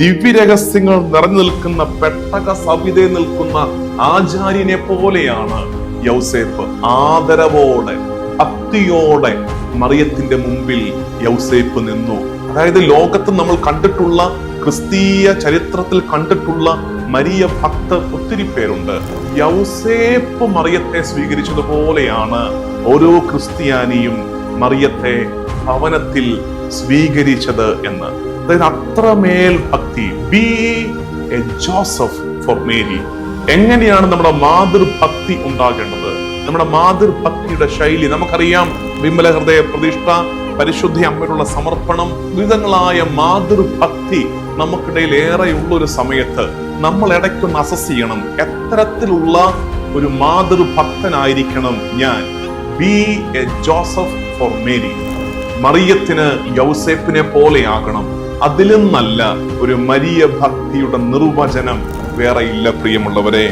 ദിവ്യരഹസ്യങ്ങൾ നിറഞ്ഞു നിൽക്കുന്ന പെട്ടക സവിതയെ നിൽക്കുന്ന ആചാര്യനെ പോലെയാണ് യൗസേപ്പ്. ആദരവോടെ ഭക്തിയോടെ മറിയത്തിന്റെ മുമ്പിൽ യൗസേപ്പ് നിന്നു. അതായത് ലോകത്ത് നമ്മൾ കണ്ടിട്ടുള്ള ക്രിസ്തീയ ചരിത്രത്തിൽ കണ്ടിട്ടുള്ള മരിയ ഭക്തർ ഒത്തിരി പേരുണ്ട്. യൗസേപ്പ് മറിയത്തെ സ്വീകരിച്ചതുപോലെയാണ് ഓരോ ക്രിസ്ത്യാനിയും മറിയത്തെ ഭവനത്തിൽ സ്വീകരിച്ചത് എന്ന്. അതായത് അത്രമേൽ ഭക്തി. Be a Joseph for Mary എങ്ങനെയാണ് നമ്മുടെ മാതൃഭക്തി ഉണ്ടാകേണ്ടത്? നമ്മുടെ മാതൃഭക്തിയുടെ ശൈലി. നമുക്കറിയാം വിമല ഹൃദയ പ്രതിഷ്ഠ പരിശുദ്ധി അമ്മയുള്ള സമർപ്പണം വിവിധങ്ങളായ മാതൃഭക്തി നമുക്കിടയിൽ ഏറെയുള്ള ഒരു സമയത്ത് നമ്മൾ ഇടയ്ക്കൊന്ന് അസസ് ചെയ്യണം എത്തരത്തിലുള്ള ഒരു മാതൃഭക്തനായിരിക്കണം ഞാൻ. Be a Joseph for Mary മറിയത്തിന് യൗസേഫിനെ പോലെയാകണം. അതിലും നല്ല ഒരു മരിയ ഭക്തിയുടെ നിർവചനം വേറെ ഇല്ല പ്രിയമുള്ളവരെ.